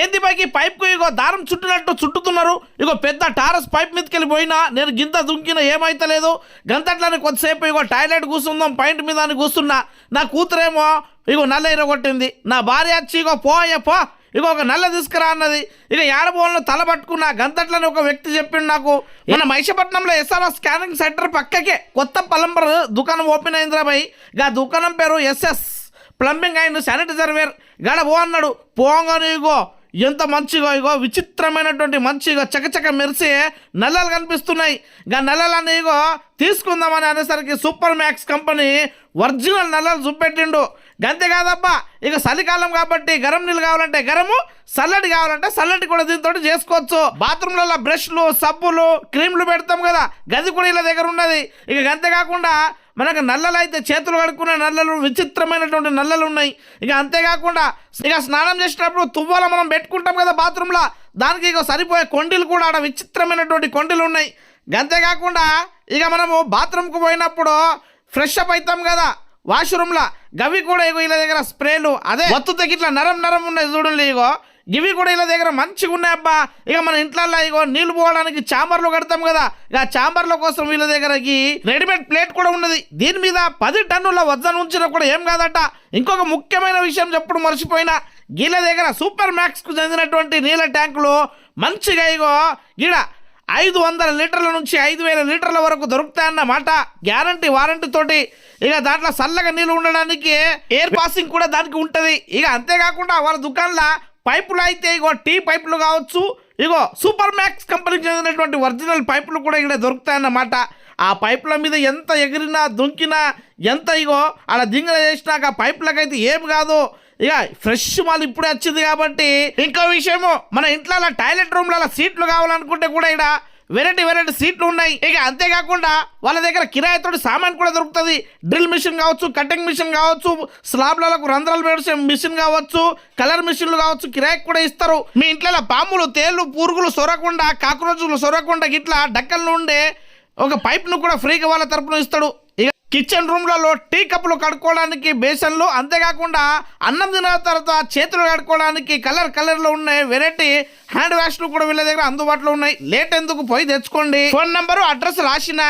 ఏంది పైకి పైప్కు ఇగో దారం చుట్టినట్టు చుట్టుతున్నారు? ఇగో పెద్ద టారస్ పైప్ మీదకి పోయినా నేను గింత దుంకిన ఏమైతలేదు? గంతట్లని కొద్దిసేపు ఇగో టాయిలెట్ కూర్చుందాం పాయింట్ మీద అని కూర్చున్నా నా కూతురేమో ఇగో నల్ల ఇరగొట్టింది. నా భార్య వచ్చి ఇగో పోయే పో. ఇగో ఒక నల్ల తీసుకురా అన్నది. ఇక ఏడబోన్లో తల పట్టుకున్నా గంతట్లని ఒక వ్యక్తి చెప్పిండు నాకు. మన మహిషపట్నంలో ఎస్ఆర్ఆర్ స్కానింగ్ సెంటర్ పక్కకే కొత్త పలంబర్ దుకాణం ఓపెన్ అయిందిరా భయ్గా దుకాణం పేరు SS plumbing and sanitizer ware గడ పో అన్నాడు. పోగానే ఇగో ఎంత మంచిగా ఇగో విచిత్రమైనటువంటి మంచిగా చకచక మెరిసి నల్లలు కనిపిస్తున్నాయి. గా నల్లలని ఇగో తీసుకుందామని అనేసరికి సూపర్ మ్యాక్స్ కంపెనీ ఒరిజినల్ నల్లలు చూపెట్టిండు గంతే కాదబ్బా ఇక చలికాలం కాబట్టి గరం నీళ్ళు కావాలంటే గరము చల్లటి కావాలంటే చల్లటి కూడా దీంతో చేసుకోవచ్చు. బాత్రూమ్లలో బ్రష్లు సబ్బులు క్రీమ్లు పెడతాం కదా గది కూడా ఇలా దగ్గర ఉన్నది. ఇక గంతే కాకుండా మనకు నల్లలు అయితే చేతులు కడుక్కునే నల్లలు విచిత్రమైనటువంటి నల్లలు ఉన్నాయి. ఇక అంతేకాకుండా ఇక స్నానం చేసినప్పుడు తువ్వాల మనం పెట్టుకుంటాం కదా బాత్రూంలో. దానికి ఇక సరిపోయే కొండీలు కూడా ఆడ విచిత్రమైనటువంటి కొండీలు ఉన్నాయి. అంతేకాకుండా ఇక మనము బాత్రూమ్కి పోయినప్పుడు ఫ్రెష్ అప్ అవుతాం కదా వాష్రూమ్లో. గవి కూడా ఇగో వీళ్ళ దగ్గర స్ప్రేలు. అదే వత్తు ఇట్లా నరం నరం ఉన్నాయి చూడండి ఇగో. ఇవి కూడా వీళ్ళ దగ్గర మంచిగా ఉన్నాయి అబ్బా. ఇక మన ఇంట్లో ఇగో నీళ్ళు పోవడానికి చాంబర్లు కడతాం కదా. ఇక చాంబర్ల కోసం వీళ్ళ దగ్గరకి రెడీమేడ్ ప్లేట్ కూడా ఉన్నది. దీని మీద పది టన్నుల వజ్జన ఉంచినా కూడా ఏం కాదట. ఇంకొక ముఖ్యమైన విషయం చెప్పుడు మర్చిపోయినా వీళ్ళ దగ్గర సూపర్ మ్యాక్స్కు చెందినటువంటి నీళ్ళ ట్యాంకులు మంచిగా ఇగో ఈడ ఐదు వందల లీటర్ల నుంచి ఐదు వేల లీటర్ల వరకు దొరుకుతాయన్నమాట గ్యారంటీ వారంటీ తోటి. ఇక దాంట్లో చల్లగా నీళ్ళు ఉండడానికి ఎయిర్ పాసింగ్ కూడా దానికి ఉంటుంది. ఇక అంతేకాకుండా వాళ్ళ దుకాణంలో పైపులు అయితే ఇగో టీ పైపులు కావచ్చు ఇగో సూపర్ మ్యాక్స్ కంపెనీకి చెందినటువంటి ఒరిజినల్ పైపులు కూడా ఇక్కడ దొరుకుతాయన్నమాట. ఆ పైపుల మీద ఎంత ఎగిరినా దుంకినా ఎంత ఇగో అలా దింగల చేసినాక ఆ పైపులకైతే ఏం కాదు. ఇక ఫ్రెష్ మాల్ ఇప్పుడే వచ్చింది కాబట్టి ఇంకో విషయము మన ఇంట్లో టైలెట్ టాయిలెట్ రూమ్లలో సీట్లు కావాలనుకుంటే కూడా ఇక్కడ వెరైటీ వెరైటీ సీట్లు ఉన్నాయి. ఇక అంతేకాకుండా వాళ్ళ దగ్గర కిరాయితోటి సామాన్ కూడా దొరుకుతుంది. డ్రిల్ మిషన్ కావచ్చు కటింగ్ మిషన్ కావచ్చు స్లాబ్లకు రంధ్రాలు వేసే మిషన్ కావచ్చు కలర్ మిషన్లు కావచ్చు కిరాయికి కూడా ఇస్తారు. మీ ఇంట్లో పాములు తేళ్ళు పురుగులు సొరకుండా కాక్రోచులు సొరకుండా ఇట్లా డక్కల్లో ఉండే ఒక పైప్ను కూడా ఫ్రీగా వాళ్ళ తరపున ఇస్తాడు. కిచెన్ రూమ్లలో టీ కప్పులు కడుక్కోవడానికి బేసన్లు అంతేకాకుండా అన్నం తిన్న తర్వాత చేతులు కడుక్కోవడానికి కలర్ కలర్లో ఉన్నాయి వెరైటీ హ్యాండ్ వాష్లు కూడా వీళ్ళ దగ్గర అందుబాటులో ఉన్నాయి. లేట్ ఎందుకు పోయి తెచ్చుకోండి? ఫోన్ నంబరు అడ్రస్ రాసిన